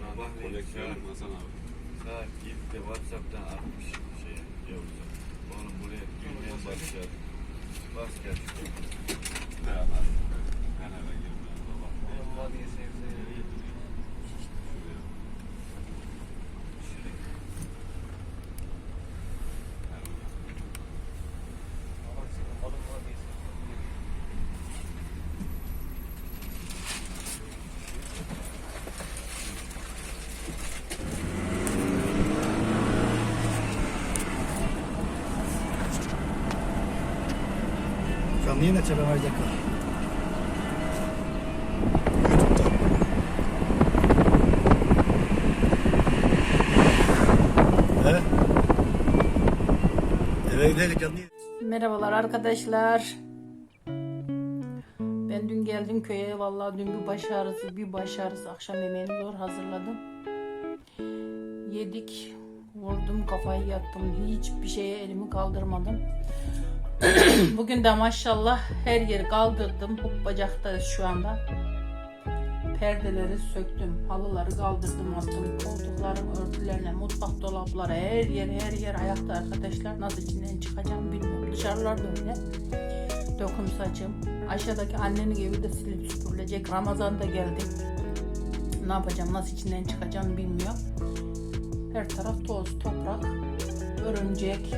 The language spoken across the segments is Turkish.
Sabah koleksiyon Hasan abi. Saat 7'de Whatsapp'tan atmış şey Yavuz'a. Oğlum buraya girmeye başladı. Bas gel. Ben eve girmeye baba. Oğlum vadiye sevdi. He? Eve gidelim canlı yayın. Merhabalar arkadaşlar. Ben dün geldim köye. Vallahi dün bir baş ağrısı, bir baş ağrısı. Akşam yemeğini zor hazırladım. Yedik. Vurdum kafayı yattım. Hiçbir şeye elimi kaldırmadım. Bugün de maşallah her yeri kaldırdım. Bu bacakta şu anda. Perdeleri söktüm. Halıları kaldırdım attım. Koltukların örtülerine, mutfak dolapları her yer her yer ayakta arkadaşlar. Nasıl içinden çıkacağım bilmiyorum. Dışarılar da öyle. Dokum saçım. Aşağıdaki annenin evi de silip süpürülecek. Ramazan da geldi. Ne yapacağım, nasıl içinden çıkacağım bilmiyorum. Her taraf toz, toprak, örümcek,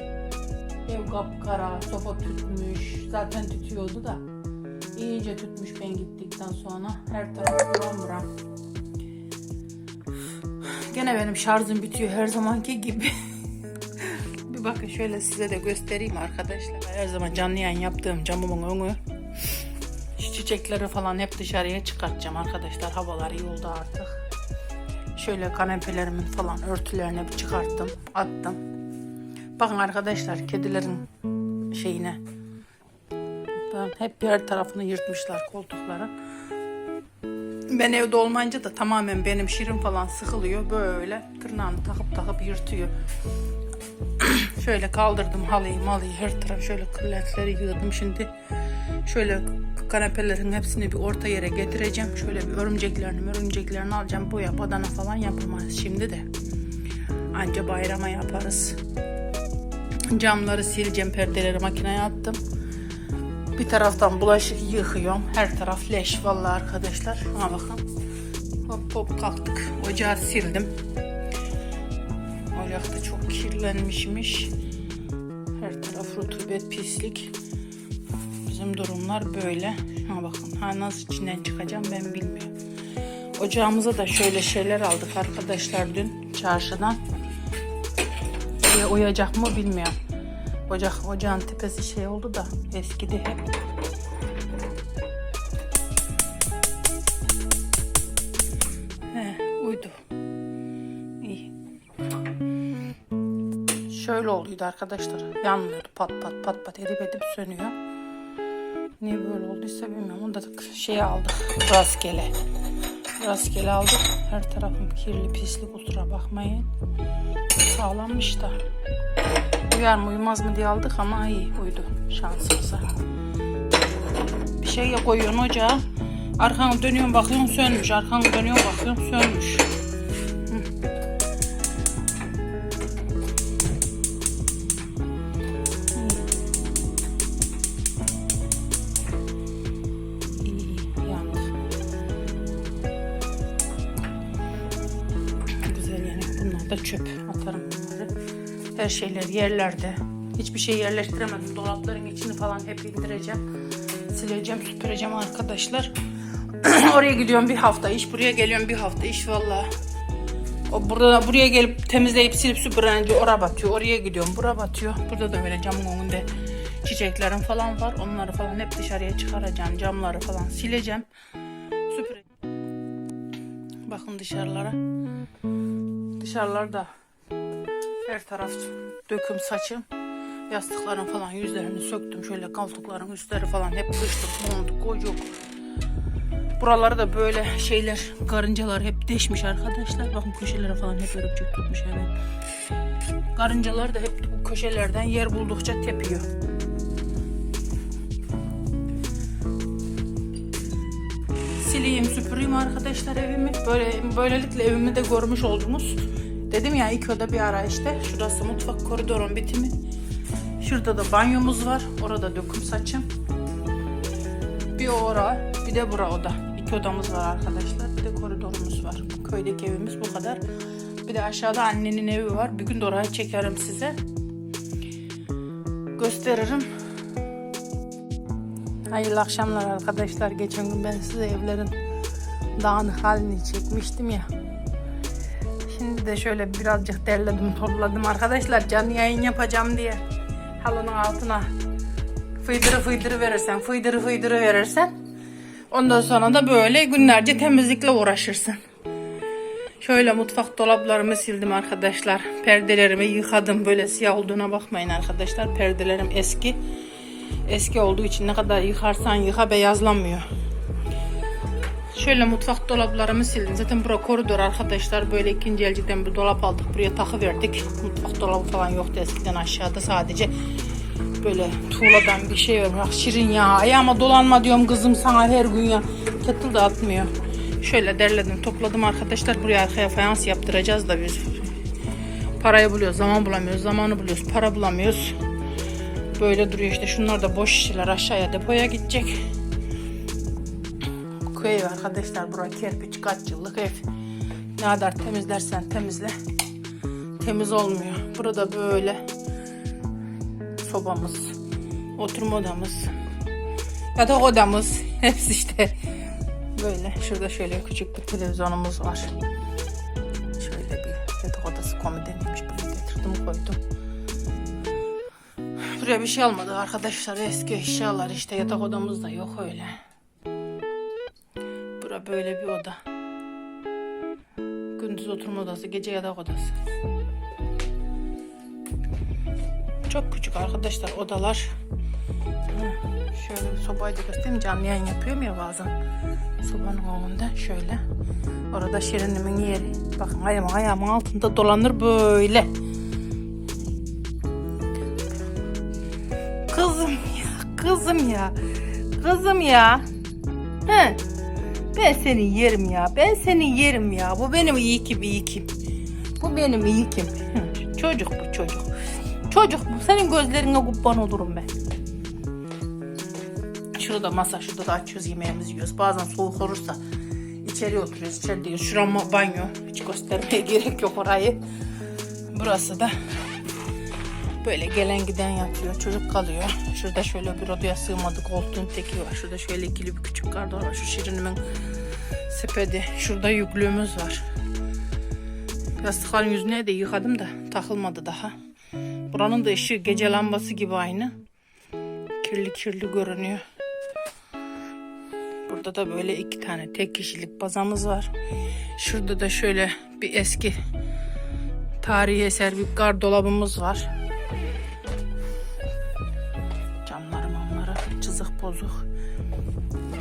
ev kapkara, soba tütmüş. Zaten tütüyordu da. İyice tütmüş ben gittikten sonra. Her taraf buram. Gene benim şarjım bitiyor her zamanki gibi. Bir bakın şöyle size de göstereyim arkadaşlar. Her zaman canlı yayın yaptığım camımın önü. Çiçekleri falan hep dışarıya çıkartacağım arkadaşlar. Havalar iyi oldu artık. Şöyle kanepelerimin falan örtülerini bir çıkarttım, attım. Bakın arkadaşlar kedilerin şeyine. Ben hep her tarafını yırtmışlar koltukların. Ben evde olmayınca da tamamen benim şirin falan sıkılıyor. Böyle tırnağını takıp takıp yırtıyor. şöyle kaldırdım halıyı malıyı her taraf şöyle kırlentleri yığdım. Şimdi şöyle kanepelerin hepsini bir orta yere getireceğim. Şöyle bir örümceklerini örümceklerini alacağım. Boya badana falan yapılmaz şimdi de. Anca bayrama yaparız. Camları sileceğim perdeleri makineye attım. Bir taraftan bulaşık yıkıyorum. Her taraf leş vallahi arkadaşlar. Şuna bakın. Hop hop kalktık. Ocağı sildim. Ocakta çok kirlenmişmiş. Her taraf rutubet, pislik. Bizim durumlar böyle. Ha bakın. Ha nasıl içinden çıkacağım ben bilmiyorum. Ocağımıza da şöyle şeyler aldık arkadaşlar dün çarşıdan. Diye uyacak mı bilmiyorum. Ocak, ocağın tepesi şey oldu da eskidi hep. He, uydu. İyi. Şöyle oluyordu arkadaşlar. Yanmıyordu pat pat pat pat edip edip sönüyor. Niye böyle olduysa bilmiyorum. Onu da şey aldık. Rastgele. Rastgele aldık. Her tarafım kirli pisli kusura bakmayın. Sağlammış da. Uyar mı uyumaz mı diye aldık ama iyi uydu şansımıza. Bir şey koyuyorsun ocağa. Arkanı dönüyorsun bakıyorsun sönmüş. Arkanı dönüyorsun bakıyorsun sönmüş. Da çöp. Atarım bunları. Her şeyler yerlerde. Hiçbir şey yerleştiremedim. Dolapların içini falan hep indireceğim. Sileceğim, süpüreceğim arkadaşlar. Oraya gidiyorum bir hafta iş, buraya geliyorum bir hafta iş vallahi. O burada buraya gelip temizleyip silip süpürünce oraya batıyor. Oraya gidiyorum, bura batıyor. Burada da böyle camın önünde çiçeklerim falan var. Onları falan hep dışarıya çıkaracağım. Camları falan sileceğim. Süpüreceğim. Bakın dışarılara. Dışarılarda her taraf döküm saçım. Yastıkların falan yüzlerini söktüm. Şöyle koltukların üstleri falan hep kışlık, montuk, kocuk. Buraları da böyle şeyler, karıncalar hep deşmiş arkadaşlar. Bakın köşelere falan hep örümcek tutmuş evet. Karıncalar da hep bu köşelerden yer buldukça tepiyor. Sileyim, süpüreyim arkadaşlar evimi. Böyle böylelikle evimi de görmüş oldunuz. Dedim ya iki oda bir ara işte. Şurası mutfak koridorun bitimi. Şurada da banyomuz var. Orada döküm saçım. Bir ora, bir de bura oda. İki odamız var arkadaşlar. Bir de koridorumuz var. Köydeki evimiz bu kadar. Bir de aşağıda annenin evi var. Bir gün de orayı çekerim size. Gösteririm. Hayırlı akşamlar arkadaşlar. Geçen gün ben size evlerin dağınık halini çekmiştim ya. Şimdi de şöyle birazcık derledim, topladım arkadaşlar. Canlı yayın yapacağım diye halının altına fıydırı fıydırı verirsen, fıydırı fıydırı verirsen ondan sonra da böyle günlerce temizlikle uğraşırsın. Şöyle mutfak dolaplarımı sildim arkadaşlar. Perdelerimi yıkadım. Böyle siyah olduğuna bakmayın arkadaşlar. Perdelerim eski. Eski olduğu için ne kadar yıkarsan yıka beyazlamıyor. Şöyle mutfak dolaplarımı sildim. Zaten bura koridor arkadaşlar. Böyle ikinci elciden bir dolap aldık. Buraya takı verdik. Mutfak dolabı falan yoktu eskiden aşağıda sadece böyle tuğladan bir şey var. Bak şirin ya. Ayağıma dolanma diyorum kızım sana her gün ya. Kettle de atmıyor. Şöyle derledim topladım arkadaşlar. Buraya arkaya fayans yaptıracağız da biz. Parayı buluyoruz. Zaman bulamıyoruz. Zamanı buluyoruz. Para bulamıyoruz. Böyle duruyor işte. Şunlar da boş şişeler aşağıya depoya gidecek. Köy arkadaşlar. Bura kerpiç kaç yıllık ev. Ne kadar temizlersen temizle. Temiz olmuyor. Burada böyle sobamız, oturma odamız, yatak odamız hepsi işte böyle. Şurada şöyle küçük bir televizyonumuz var. Şöyle bir yatak odası komodiniymiş. Bunu getirdim koydum. Buraya bir şey almadık arkadaşlar. Eski eşyalar işte yatak odamız da yok öyle. Bura böyle bir oda. Gündüz oturma odası, gece yatak odası. Çok küçük arkadaşlar odalar. Şöyle sobayı da göstereyim. Canlı yayın yapıyorum ya bazen. Sobanın önünde şöyle. Orada şirinimin yeri. Bakın ayağım, ayağımın altında dolanır böyle. Ya. Kızım ya. He. Ben seni yerim ya. Ben seni yerim ya. Bu benim iyi kim iyi kim. Bu benim iyi kim. Çocuk bu çocuk. Çocuk bu. Senin gözlerine kurban olurum ben. Şurada masa, şurada da açıyoruz yemeğimizi yiyoruz. Bazen soğuk olursa içeri oturuyoruz, içeride yiyoruz. Şurama banyo. Hiç göstermeye gerek yok orayı. Burası da böyle gelen giden yatıyor. Çocuk kalıyor. Şurada şöyle bir odaya sığmadı. Koltuğun teki var. Şurada şöyle ikili bir küçük gardırop var. Şu şirinimin sepeti. Şurada yüklüğümüz var. Yastıkların yüzüne de yıkadım da takılmadı daha. Buranın da ışığı gece lambası gibi aynı. Kirli kirli görünüyor. Burada da böyle iki tane tek kişilik bazamız var. Şurada da şöyle bir eski tarihi eser bir gardolabımız var. Bozuk.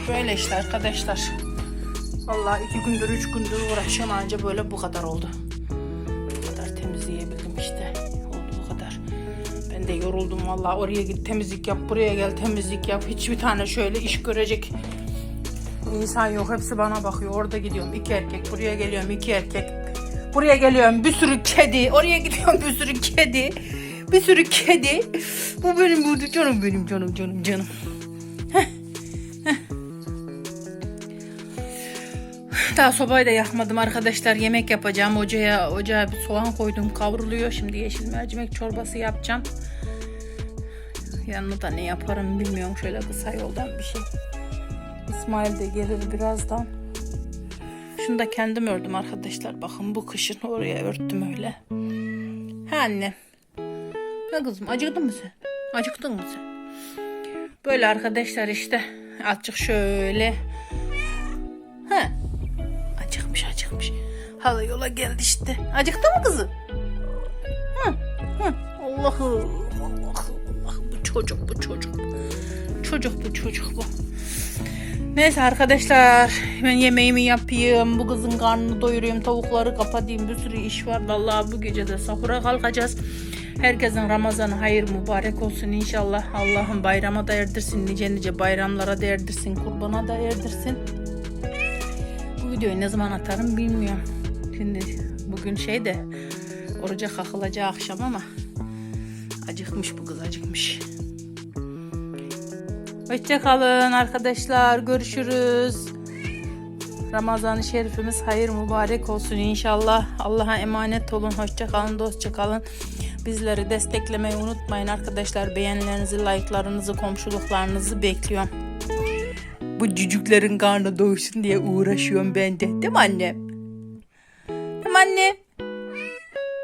Böyle işte arkadaşlar. Vallahi iki gündür üç gündür uğraşıyorum anca böyle bu kadar oldu. Bu kadar temizleyebildim işte. Olduğu kadar. Ben de yoruldum vallahi oraya git temizlik yap buraya gel temizlik yap. Hiçbir tane şöyle iş görecek insan yok. Hepsi bana bakıyor. Orada gidiyorum iki erkek. Buraya geliyorum iki erkek. Buraya geliyorum bir sürü kedi. Oraya gidiyorum bir sürü kedi. Bir sürü kedi. Bu benim burada canım benim canım canım canım. Daha sobayı da yakmadım arkadaşlar. Yemek yapacağım. Ocağa, ocağa bir soğan koydum kavruluyor. Şimdi yeşil mercimek çorbası yapacağım. Yanına da ne yaparım bilmiyorum. Şöyle kısa yoldan bir şey. İsmail de gelir birazdan. Şunu da kendim ördüm arkadaşlar. Bakın bu kışın oraya örttüm öyle. Ha anne. Ne kızım acıktın mı sen? Acıktın mı sen? Böyle arkadaşlar işte. Azıcık şöyle. Acıkmış. Hala yola geldi işte. Acıktı mı kızım? Hı. Hı. Allah'ım. Allah'ım. Allah'ım. Bu çocuk bu çocuk. Çocuk bu çocuk bu. Neyse arkadaşlar ben yemeğimi yapayım. Bu kızın karnını doyurayım. Tavukları kapatayım. Bir sürü iş var. Vallahi bu gece de sahura kalkacağız. Herkesin Ramazanı hayır mübarek olsun inşallah. Allah'ın bayrama da erdirsin. Nice nice bayramlara da erdirsin. Kurbana da erdirsin. Videoyu ne zaman atarım bilmiyorum. Şimdi bugün şey de oruca kakılacağı akşam ama acıkmış bu kız acıkmış. Hoşçakalın arkadaşlar. Görüşürüz. Ramazan-ı Şerifimiz hayır mübarek olsun inşallah. Allah'a emanet olun. Hoşçakalın, dostça kalın. Bizleri desteklemeyi unutmayın arkadaşlar. Beğenilerinizi, like'larınızı, komşuluklarınızı bekliyorum. Bu cücüklerin karnı doysun diye uğraşıyorum ben de. Değil mi annem? Değil mi annem?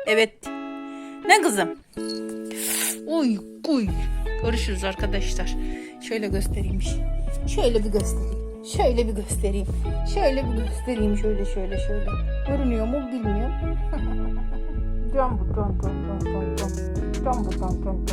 Evet. Ne kızım? Uy uy. Görüşürüz arkadaşlar. Şöyle göstereyim. Şöyle bir göstereyim. Şöyle bir göstereyim. Şöyle bir göstereyim. Şöyle şöyle şöyle. Görünüyor mu bilmiyorum. Can bu can can can can can. Can bu can can can.